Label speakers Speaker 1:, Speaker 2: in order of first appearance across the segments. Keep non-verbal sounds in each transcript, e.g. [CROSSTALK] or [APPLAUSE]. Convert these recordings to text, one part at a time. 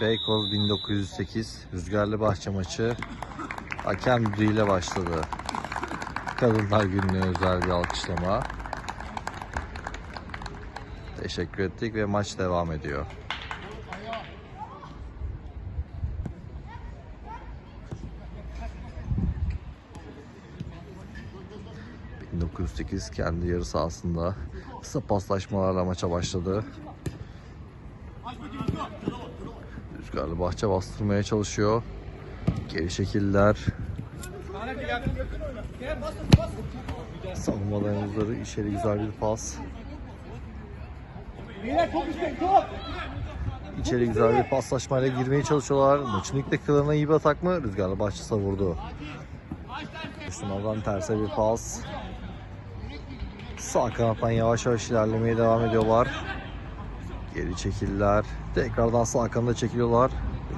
Speaker 1: Beykoz 1908 Rüzgarlı Bahçe maçı hakem düdüğüyle başladı. Kadınlar Günü'ne özel bir alkışlama. Teşekkür ettik ve maç devam ediyor. ...1908 kendi yarı sahasında kısa paslaşmalarla maça başladı. Rüzgarlı bahçe bastırmaya çalışıyor. Geri şekiller. Savunmadan uzları içeri güzel bir pas. İçeri güzel bir paslaşmayla girmeye çalışıyorlar. Maçın ilk dakikalarına iyi bir atak mı? Rüzgarlı bahçe savurdu. Müslüman'dan terse bir pas. Sağ kanattan yavaş yavaş ilerlemeye devam ediyorlar. Geri çekiller. Tekrardan sağ kanada çekiliyorlar.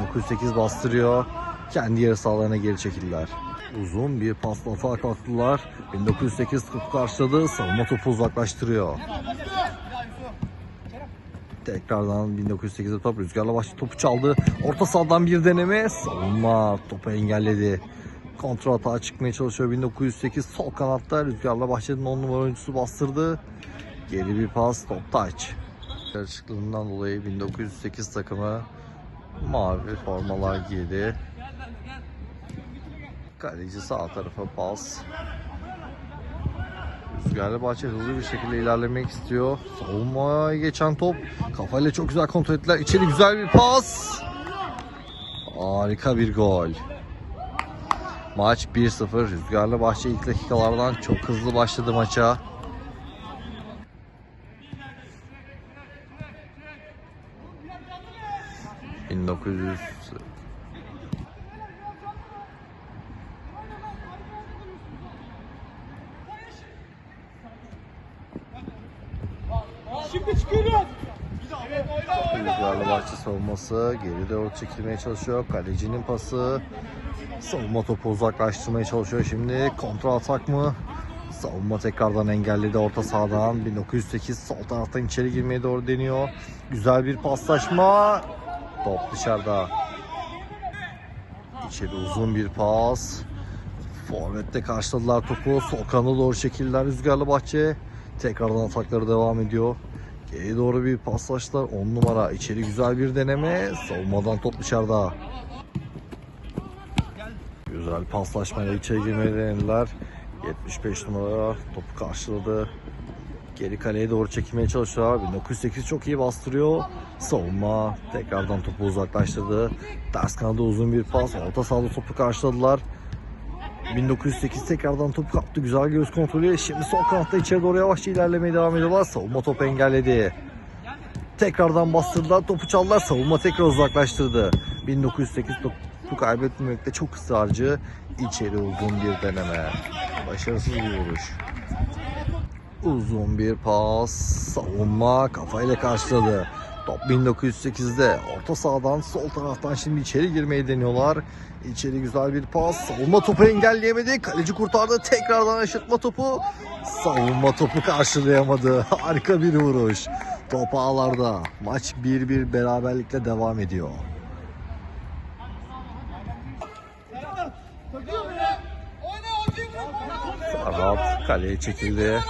Speaker 1: 1908 bastırıyor. Kendi yarı sahalarına geri çekildiler. Uzun bir pasla atağa kalktılar. 1908 topu karşıladı. Savunma topu uzaklaştırıyor. Tekrardan 1908'de top rüzgarla başlı topu çaldı. Orta sahadan bir deneme. Savunma topu engelledi. Kontrol atağa çıkmaya çalışıyor 1908 sol kanatta rüzgarla bahçenin 10 numara oyuncusu bastırdı. Geri bir pas top taç. Karışıklığından dolayı 1908 takımı mavi formalar giydi. Kaleci sağ tarafa pas. Rüzgarlı Bahçe hızlı bir şekilde ilerlemek istiyor. Savunmaya geçen top. Kafayla çok güzel kontrol ettiler. İçeri güzel bir pas. Harika bir gol. Maç 1-0. Rüzgarlı Bahçe ilk dakikalardan çok hızlı başladı maça. ...1900...
Speaker 2: Şimdi çıkıyoruz.
Speaker 1: Rüzgarlı Bahçe savunması geri doğru çekilmeye çalışıyor. Kalecinin pası. Savunma topu uzaklaştırmaya çalışıyor şimdi. Kontra atak mı? Savunma tekrardan engelledi orta sahadan. 1908 sol taraftan içeri girmeye doğru deniyor. Güzel bir paslaşma. Top dışarıda. İçeri uzun bir pas. Forvet'te karşıladılar topu. Sol kanada doğru çekildiler Rüzgarlı Bahçe. Tekrardan atakları devam ediyor. Geri doğru bir paslaştılar. 10 numara içeri güzel bir deneme. Savunmadan top dışarıda. Güzel paslaşmayla içeri girmeyi denediler. 75 numara topu karşıladı. Geri kaleye doğru çekilmeye çalışıyor. 1908 çok iyi bastırıyor. Savunma tekrardan topu uzaklaştırdı. Ters kanada uzun bir pas. Orta sahada topu karşıladılar. 1908 tekrardan topu kaptı. Güzel göz kontrolü. Şimdi sol kanatta içeri doğru yavaşça ilerlemeye devam ediyorlar. Savunma topu engelledi. Tekrardan bastırdılar. Topu çaldılar. Savunma tekrar uzaklaştırdı. 1908 topu kaybetmemekte çok ısrarcı. İçeri uzun bir deneme. Başarısız bir vuruş. Uzun bir pas. Savunma kafayla karşıladı. Top 1908'de orta sahadan sol taraftan şimdi içeri girmeyi deniyorlar. İçeri güzel bir pas. Savunma topu engelleyemedi. Kaleci kurtardı. Tekrardan aşırtma topu. Savunma topu karşılayamadı. [LAUGHS] Harika bir vuruş. Top ağlarda. Maç 1-1 beraberlikle devam ediyor. Arap kaleye çekildi.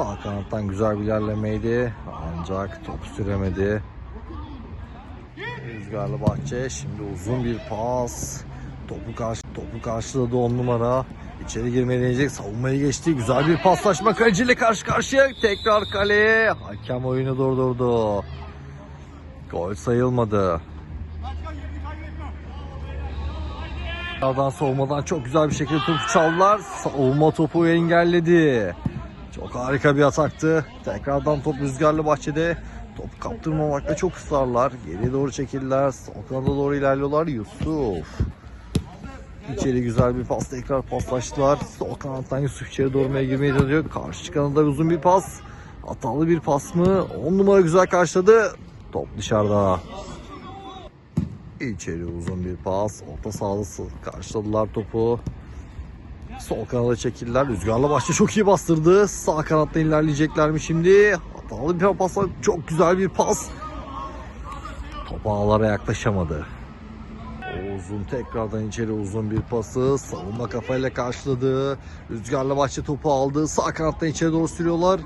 Speaker 1: Sağ kanattan güzel bir ilerlemeydi. Ancak top süremedi. Rüzgarlı Bahçe şimdi uzun bir pas. Topu karşı topu karşıladı 10 numara. İçeri girmeye deneyecek. Savunmayı geçti. Güzel bir paslaşma kaleciyle karşı karşıya. Tekrar kaleye. Hakem oyunu durdurdu. Gol sayılmadı. Sağdan savunmadan çok güzel bir şekilde topu çaldılar. Savunma topu engelledi. Çok harika bir ataktı. Tekrardan top rüzgarlı bahçede. Top kaptırmamakta çok ısrarlar. Geriye doğru çekildiler. Sol kanada doğru ilerliyorlar. Yusuf. İçeri güzel bir pas tekrar paslaştılar. Sol kanattan Yusuf içeri doğru girmeye çalışıyor. Karşı kanada uzun bir pas. Hatalı bir pas mı? 10 numara güzel karşıladı. Top dışarıda. İçeri uzun bir pas. Orta sahada karşıladılar topu. Sol kanada çekildiler. Rüzgarla başta çok iyi bastırdı. Sağ kanatta ilerleyecekler mi şimdi? Hatalı bir pas. Çok güzel bir pas. Top ağlara yaklaşamadı. Uzun tekrardan içeri uzun bir pası. Savunma kafayla karşıladı. Rüzgarla bahçe topu aldı. Sağ kanattan içeri doğru sürüyorlar.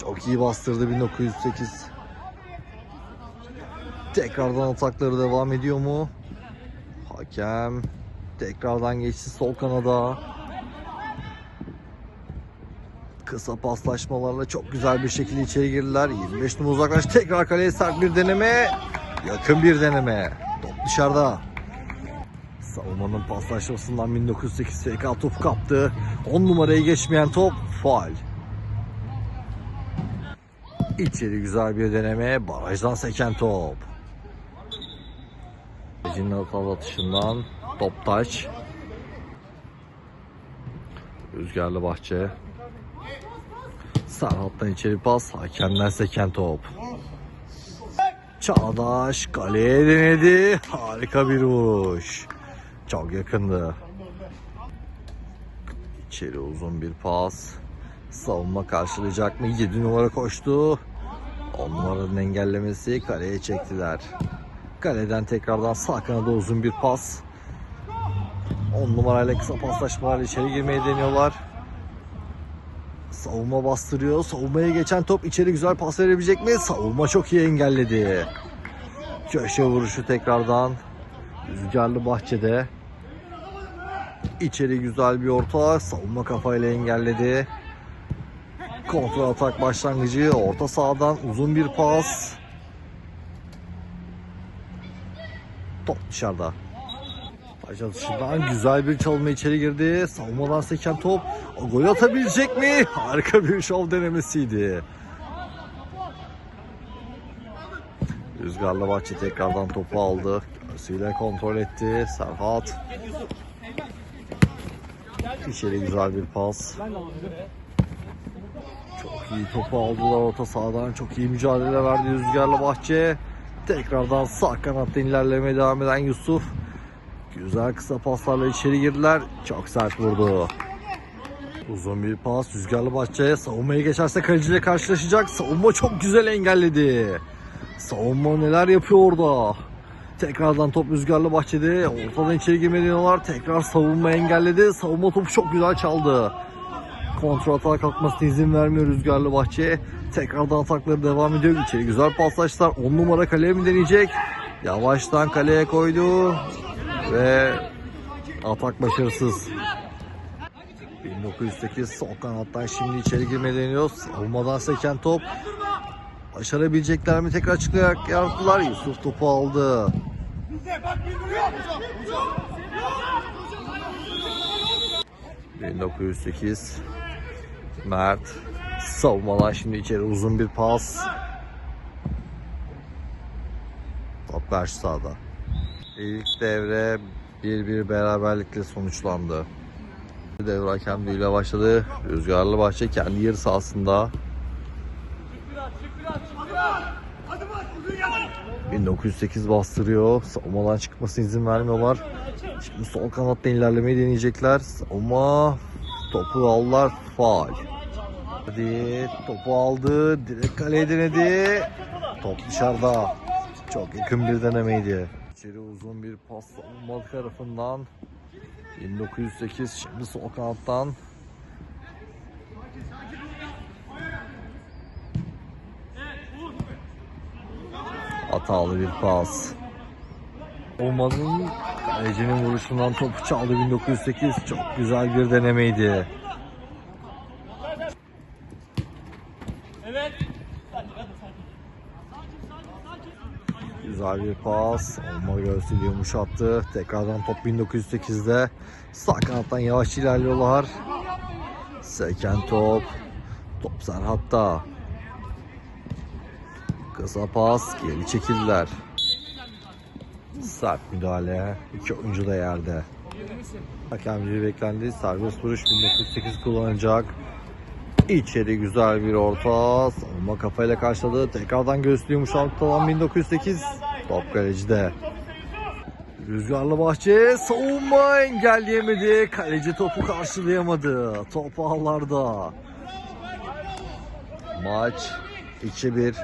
Speaker 1: Çok iyi bastırdı 1908. Tekrardan atakları devam ediyor mu? Hakem tekrardan geçti sol kanada. Kısa paslaşmalarla çok güzel bir şekilde içeri girdiler. 25 numara uzaklaş. Tekrar kaleye sert bir deneme. Yakın bir deneme. Top dışarıda. Savunmanın paslaşmasından 1908 FK top kaptı. 10 numarayı geçmeyen top faal. İçeri güzel bir deneme. Barajdan seken top. Ecinin hatalı atışından top taç. Rüzgarlı bahçe. Serhat'tan içeri pas. Hakemden seken top. Çağdaş kaleye denedi. Harika bir vuruş. Çok yakındı. İçeri uzun bir pas. Savunma karşılayacak mı? 7 numara koştu. 10 numaranın engellemesi kaleye çektiler. Kaleden tekrardan sağ kanada uzun bir pas. 10 numarayla kısa paslaşmalarla içeri girmeyi deniyorlar. Savunma bastırıyor. Savunmaya geçen top içeri güzel pas verebilecek mi? Savunma çok iyi engelledi. Köşe vuruşu tekrardan. Rüzgarlı bahçede. İçeri güzel bir orta. Savunma kafayla engelledi. Kontrol atak başlangıcı. Orta sahadan uzun bir pas. Top dışarıda. Taç atışından güzel bir çalma içeri girdi. Savunmadan seken top. O gol atabilecek mi? Harika bir şov denemesiydi. Rüzgarlı Bahçe tekrardan topu aldı. Göğsüyle kontrol etti. Serhat. İçeri güzel bir pas. Çok iyi topu aldılar orta sahadan. Çok iyi mücadele verdi Rüzgarlı Bahçe. Tekrardan sağ kanatta ilerlemeye devam eden Yusuf. Güzel kısa paslarla içeri girdiler. Çok sert vurdu. Uzun bir pas Rüzgarlı Bahçe. Savunmaya geçerse kaleciyle karşılaşacak. Savunma çok güzel engelledi. Savunma neler yapıyor orada. Tekrardan top Rüzgarlı Bahçe'de. Ortadan içeri girmeye deniyorlar. Tekrar savunma engelledi. Savunma topu çok güzel çaldı. Kontrol atağa kalkmasına izin vermiyor Rüzgarlı Bahçe. Tekrardan atakları devam ediyor. İçeri güzel paslaştılar. 10 numara kaleye mi deneyecek? Yavaştan kaleye koydu. Ve atak başarısız. 1908 sol kanattan şimdi içeri girmeye deniyor. Savunmadan seken top. Başarabilecekler mi? Tekrar açıklayarak yaptılar. Yusuf topu aldı. 1908 Mert savunmadan şimdi içeri uzun bir pas. Top karşı sahada. İlk devre 1-1 beraberlikle sonuçlandı. Devre hakemliğiyle başladı. Rüzgarlı Bahçe kendi yarı sahasında. 1908 bastırıyor. Savunmadan çıkmasına izin vermiyorlar. Şimdi sol kanatta ilerlemeyi deneyecekler. Ama topu aldılar. Faal. Hadi topu aldı. Direkt kaleye denedi. Top dışarıda. Çok yakın bir denemeydi. İçeri uzun bir pas savunma tarafından. 1908 şimdi sol kanattan. Hatalı bir pas. Olmanın kalecinin vuruşundan topu çaldı 1908. Çok güzel bir denemeydi. Bir pas. Olma göğsüyle yumuşattı. Tekrardan top 1908'de. Sağ kanattan yavaş ilerliyorlar. Seken top. Top Serhat'ta. Kısa pas. Geri çekildiler. Sert müdahale. İki oyuncu da yerde. Hakemci beklendi. Serbest vuruş 1908 kullanacak. İçeri güzel bir orta. Savunma kafayla karşıladı. Tekrardan göğüslü yumuşak tavan 1908. Top kalecide. Rüzgarlı bahçe savunma engelleyemedi. Kaleci topu karşılayamadı. Top ağlarda. Maç 2-1.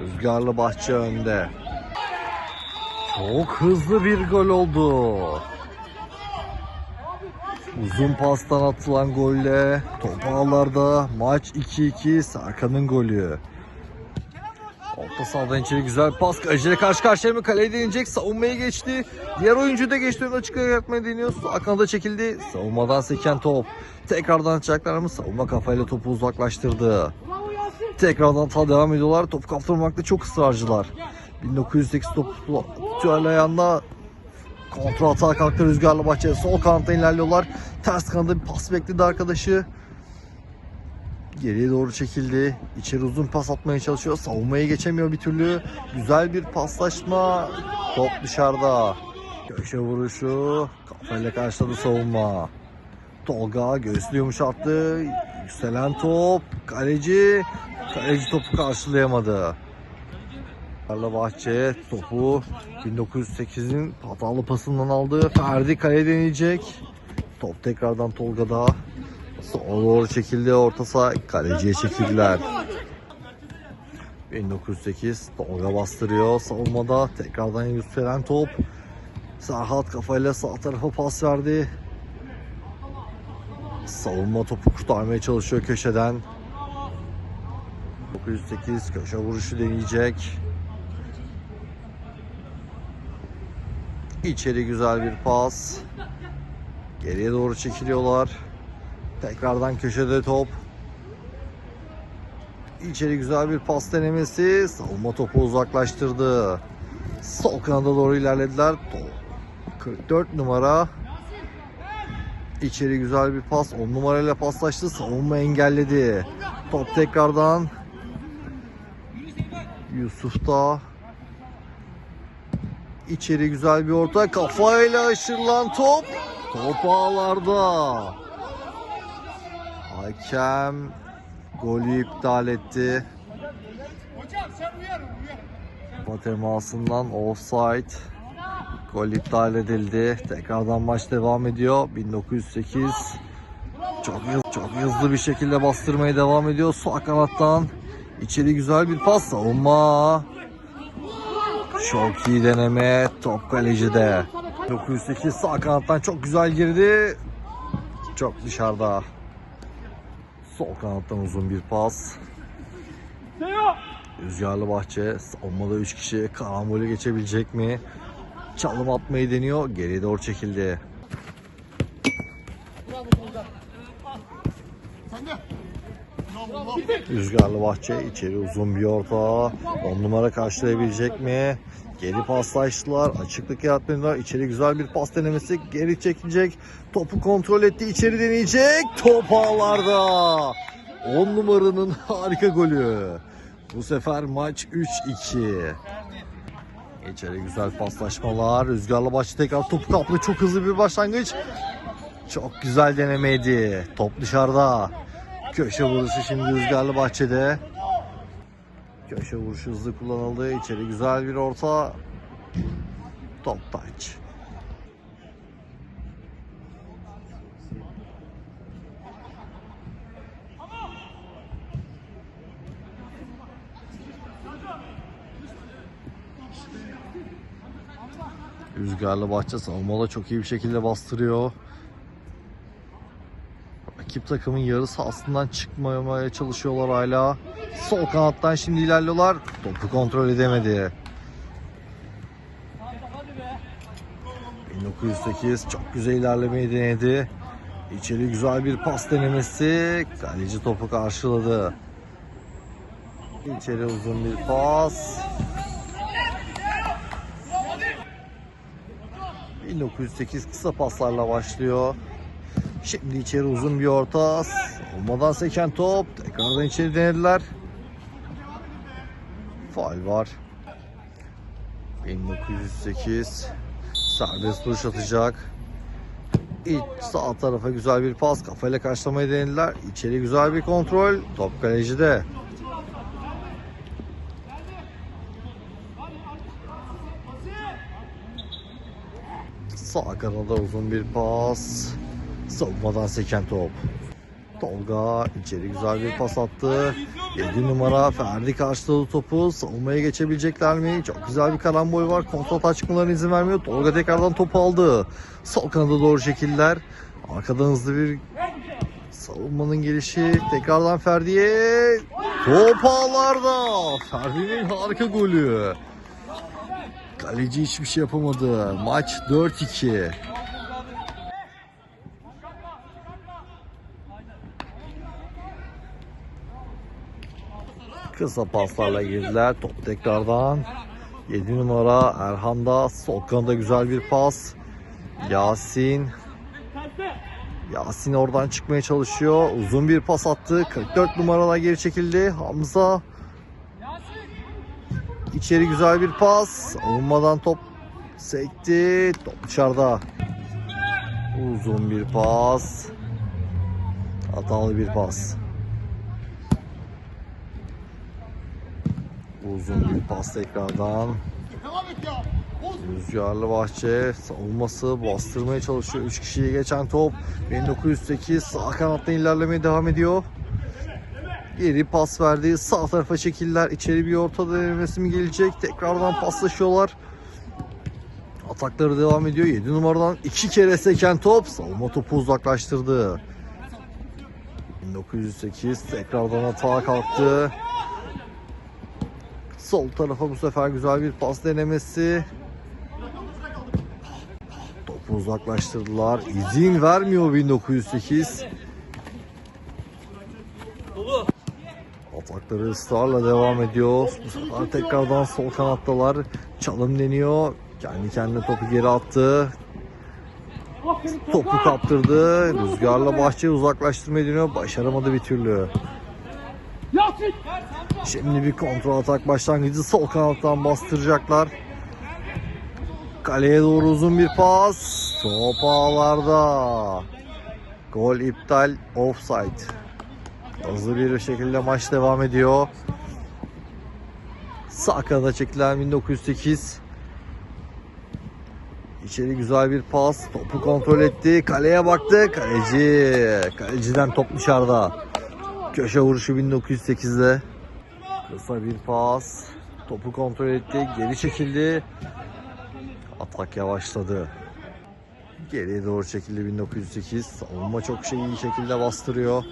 Speaker 1: Rüzgarlı bahçe önde. Çok hızlı bir gol oldu. Uzun pastan atılan golle top ağlarda maç 2-2 Serkan'ın golü. Orta sahadan içeri güzel pas. Kaleciyle karşı karşıya mı? Kaleye deneyecek. Savunmaya geçti. Diğer oyuncu da geçti. Açık yaratmaya deniyor. Sağ kanada çekildi. Savunmadan seken top. Tekrardan atacaklar mı? Savunma kafayla topu uzaklaştırdı. Tekrardan ta devam ediyorlar. Topu kaptırmakta çok ısrarcılar. 1908 topu tutuyor ayağında. Kontra atağa kalktı Rüzgarlı Bahçe. Sol kanatta ilerliyorlar. Ters kanada bir pas bekledi arkadaşı. Geriye doğru çekildi. İçeri uzun pas atmaya çalışıyor. Savunmaya geçemiyor bir türlü. Güzel bir paslaşma. Top dışarıda. Köşe vuruşu. Kafayla karşıladı savunma. Tolga göğsünü yumuşattı. Yükselen top. Kaleci. Kaleci topu karşılayamadı. Bahçe topu 1908'in hatalı pasından aldı. Ferdi kale deneyecek. Top tekrardan Tolga'da. Doğru çekildi. Orta saha kaleciye çekildiler. 1908 Tolga bastırıyor. Savunmada tekrardan yükselen top. Serhat kafayla sağ tarafa pas verdi. Savunma topu kurtarmaya çalışıyor köşeden. 908 köşe vuruşu deneyecek. İçeri güzel bir pas. Geriye doğru çekiliyorlar. Tekrardan köşede top. İçeri güzel bir pas denemesi. Savunma topu uzaklaştırdı. Sol kanada doğru ilerlediler. Top. 44 numara. İçeri güzel bir pas. 10 numarayla paslaştı. Savunma engelledi. Top tekrardan. Yusuf da İçeri güzel bir orta. Kafayla aşırılan top. Top ağlarda. Hakem golü iptal etti. Kafa temasından offside. Gol iptal edildi. Tekrardan maç devam ediyor. 1908 çok hızlı, çok hızlı bir şekilde bastırmaya devam ediyor. Sağ kanattan içeri güzel bir pas savunma. Çok iyi deneme. Top kalecide. 908 sağ kanattan çok güzel girdi. Çok dışarıda. Sol kanattan uzun bir pas. Rüzgarlı Bahçe savunmada 3 kişi karambolü geçebilecek mi? Çalım atmayı deniyor. Geriye doğru çekildi. Rüzgarlı Bahçe içeri uzun bir orta. 10 numara karşılayabilecek mi? Geri paslaştılar. Açıklık yaratmadılar. İçeri güzel bir pas denemesi. Geri çekilecek. Topu kontrol etti. İçeri deneyecek. Top ağlarda. 10 numaranın [LAUGHS] harika golü. Bu sefer maç 3-2. İçeri güzel paslaşmalar. Rüzgarlı Bahçe tekrar topu kaplı. Çok hızlı bir başlangıç. Çok güzel denemeydi. Top dışarıda. Köşe vuruşu şimdi Rüzgarlı Bahçe'de. Köşe vuruşu hızlı kullanıldı. İçeri güzel bir orta. Top touch. Rüzgarlı Bahçe savunmada çok iyi bir şekilde bastırıyor. Rakip takımın yarı sahasından çıkmamaya çalışıyorlar hala. Sol kanattan şimdi ilerliyorlar. Topu kontrol edemedi. 1908 çok güzel ilerlemeyi denedi. İçeri güzel bir pas denemesi. Kaleci topu karşıladı. İçeri uzun bir pas. 1908 kısa paslarla başlıyor. Şimdi içeri uzun bir orta. Olmadan seken top. Tekrardan içeri denediler. Faal var. 1908 serbest vuruş atacak. İç sağ tarafa güzel bir pas. Kafayla karşılamayı denediler. İçeri güzel bir kontrol. Top kalecide. Sağ kanada uzun bir pas. Savunmadan seken top. Tolga içeri güzel bir pas attı. 7 numara Ferdi karşıladı topu. Savunmaya geçebilecekler mi? Çok güzel bir karambol var. Kontrata çıkmalarına izin vermiyor. Tolga tekrardan topu aldı. Sol kanada doğru şekiller. Arkadan hızlı bir savunmanın gelişi. Tekrardan Ferdi'ye. Top ağlarda. Ferdi'nin harika golü. Kaleci hiçbir şey yapamadı. Maç 4-2. Kısa paslarla girdiler. Top tekrardan. 7 numara Erhan'da. Sol kanada güzel bir pas. Yasin. Yasin oradan çıkmaya çalışıyor. Uzun bir pas attı. 44 numaralar geri çekildi. Hamza. İçeri güzel bir pas. Savunmadan top sekti. Top dışarıda. Uzun bir pas. Hatalı bir pas. Uzun bir pas tekrardan. Rüzgarlı bahçe savunması bastırmaya çalışıyor. 3 kişiye geçen top. 1908 sağ kanattan ilerlemeye devam ediyor. Geri pas verdi. Sağ tarafa çekiller. İçeri bir orta denemesi mi gelecek? Tekrardan paslaşıyorlar. Atakları devam ediyor. 7 numaradan iki kere seken top. Savunma topu uzaklaştırdı. 1908 tekrardan atağa kalktı. Sol tarafa bu sefer güzel bir pas denemesi. Topu uzaklaştırdılar. İzin vermiyor 1908. Atakları ısrarla devam ediyor. Bu sefer tekrardan sol kanattalar. Çalım deniyor. Kendi kendine topu geri attı. Topu kaptırdı. Rüzgarla bahçeyi uzaklaştırmayı deniyor. Başaramadı bir türlü. Şimdi bir kontrol atak başlangıcı sol kanattan bastıracaklar. Kaleye doğru uzun bir pas. Top ağlarda. Gol iptal offside. Hızlı bir şekilde maç devam ediyor. Sağ kanada çekilen 1908. İçeri güzel bir pas. Topu kontrol etti. Kaleye baktı. Kaleci. Kaleciden top dışarıda. Köşe vuruşu 1908'de. Kısa bir pas. Topu kontrol etti. Geri çekildi. Atak yavaşladı. Geriye doğru çekildi 1908. Savunma çok şey iyi şekilde bastırıyor.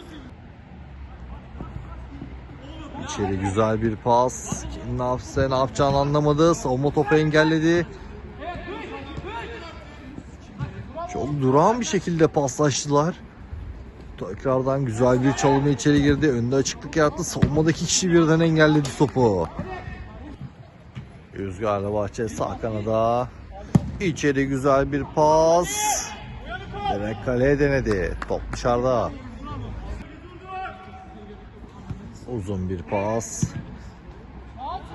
Speaker 1: İçeri güzel bir pas. Ne yapsa ne yapacağını anlamadı. Savunma topu engelledi. Çok durağan bir şekilde paslaştılar. Tekrardan güzel bir çalımı içeri girdi. Önde açıklık yarattı. Savunmadaki kişi birden engelledi topu. Rüzgarlı bahçe sağ kanada. İçeri güzel bir pas. Demek kaleye denedi. Top dışarıda. Uzun bir pas.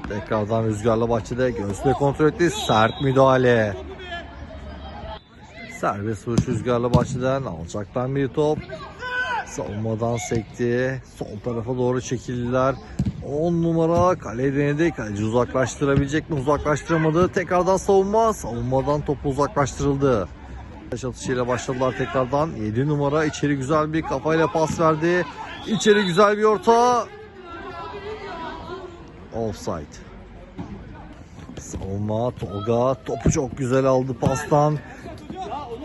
Speaker 1: Tekrardan rüzgarlı bahçede göğsüne kontrol etti. Sert müdahale. Serbest vuruş rüzgarlı bahçeden alçaktan bir top. Savunmadan sekti. Sol tarafa doğru çekildiler. 10 numara kale denedi. Kaleci uzaklaştırabilecek mi? Uzaklaştıramadı. Tekrardan savunma. Savunmadan topu uzaklaştırıldı. Taş atışıyla başladılar tekrardan. 7 numara içeri güzel bir kafayla pas verdi. İçeri güzel bir orta. Offside. Savunma Tolga topu çok güzel aldı pastan.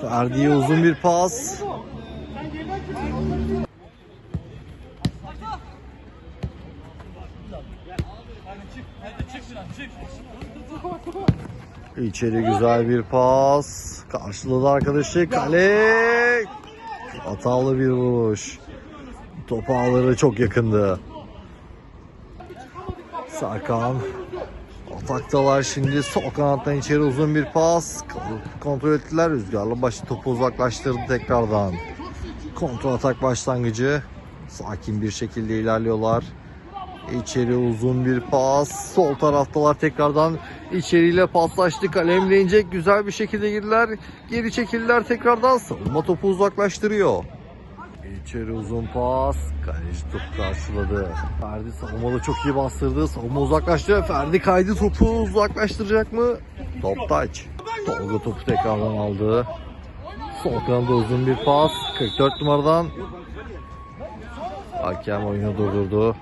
Speaker 1: Ferdi'ye uzun bir pas. İçeri güzel bir pas. Karşıladı arkadaşı. Kale. Hatalı bir vuruş. Top ağları çok yakındı. Serkan. Ataktalar şimdi. Sol kanattan içeri uzun bir pas. Kontrol ettiler. Rüzgarla başı topu uzaklaştırdı tekrardan. Kontrol atak başlangıcı. Sakin bir şekilde ilerliyorlar. İçeri uzun bir pas. Sol taraftalar tekrardan içeriyle paslaştı. Kalemle inecek. Güzel bir şekilde girdiler. Geri çekildiler tekrardan. Savunma topu uzaklaştırıyor. İçeri uzun pas. Kaleci topu karşıladı. Ferdi savunmada çok iyi bastırdı. Savunma uzaklaştı. Ferdi kaydı topu uzaklaştıracak mı? Top touch. Tolga topu tekrardan aldı. Sol kanada uzun bir pas. 44 numaradan Hakem oyunu durdurdu.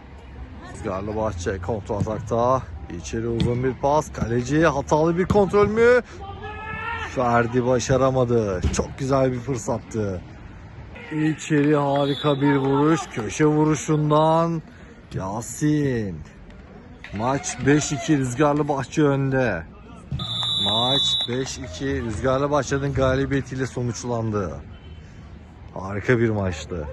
Speaker 1: Rüzgarlı Bahçe kontrol atakta. İçeri uzun bir pas. Kaleci hatalı bir kontrol mü? Ferdi başaramadı. Çok güzel bir fırsattı. İçeri harika bir vuruş. Köşe vuruşundan Yasin. Maç 5-2 Rüzgarlı Bahçe önde. Maç 5-2 Rüzgarlı Bahçe'nin galibiyetiyle sonuçlandı. Harika bir maçtı.